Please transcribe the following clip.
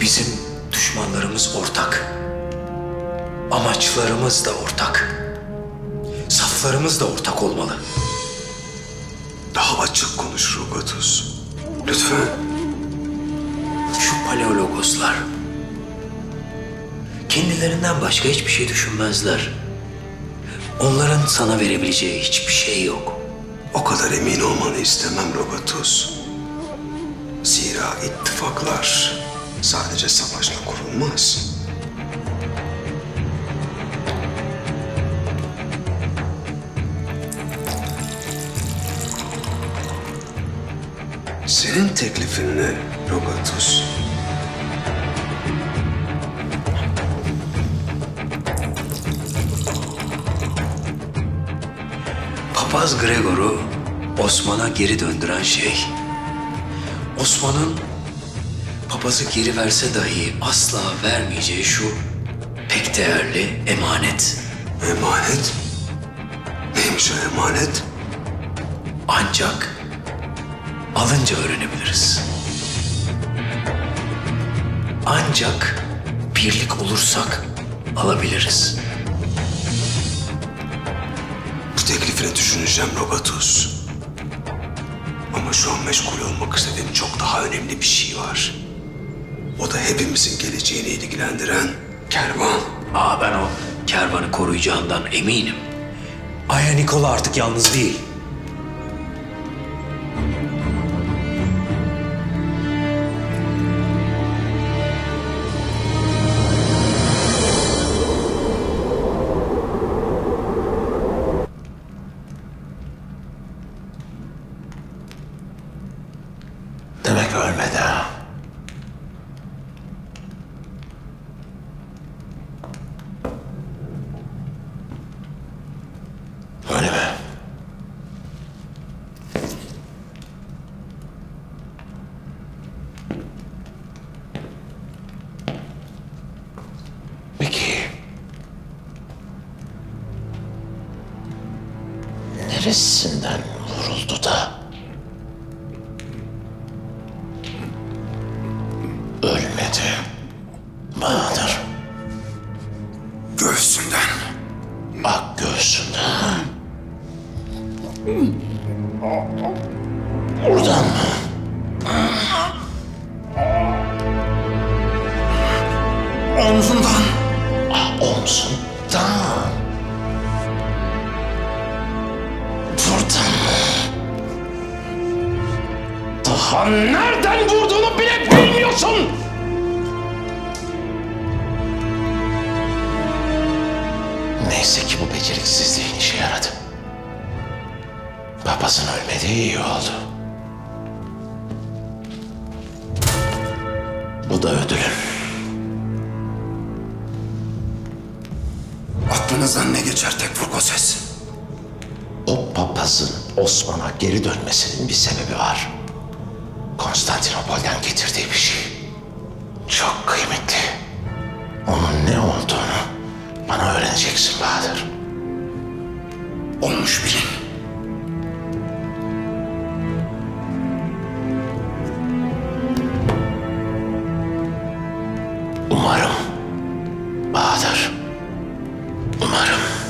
Bizim düşmanlarımız ortak. Amaçlarımız da ortak. Saflarımız da ortak olmalı. Daha açık konuş Rogatus. Lütfen. Şu paleologoslar. Kendilerinden başka hiçbir şey düşünmezler. Onların sana verebileceği hiçbir şey yok. O kadar emin olmanı istemem Rogatus. Zira ittifaklar sadece savaşla kurulmaz. Senin teklifin ne Rogatus? Papaz Gregor'u Osman'a geri döndüren şey, Osman'ın papazı geri verse dahi asla vermeyeceği şu pek değerli emanet. Emanet? Neymiş o emanet? Ancak alınca öğrenebiliriz. Ancak birlik olursak alabiliriz. Bu teklifini düşüneceğim Rogatus. Ama şu an meşgul olmak istediğim çok daha önemli bir şey var. O da hepimizin geleceğini ilgilendiren kervan. Aa ben o kervanı koruyacağından eminim. Aya Nikola artık yalnız değil. Neresinden vuruldu da? Ölmedi. Bahadır. Göğsünden. Bak göğsünden. Daha nereden vurduğunu bile bilmiyorsun. Neyse ki bu beceriksizliğin işe yaradı. Papazın ölmediği iyi oldu. Bu da ödülün. Aklınızdan ne geçer tek vurgu ses? O papazın Osman'a geri dönmesinin bir sebebi var. Konstantinopol'den getirdiği bir şey. Çok kıymetli. Onun ne olduğunu bana öğreneceksin Bahadır. Olmuş bilin. Umarım. Bahadır. Umarım.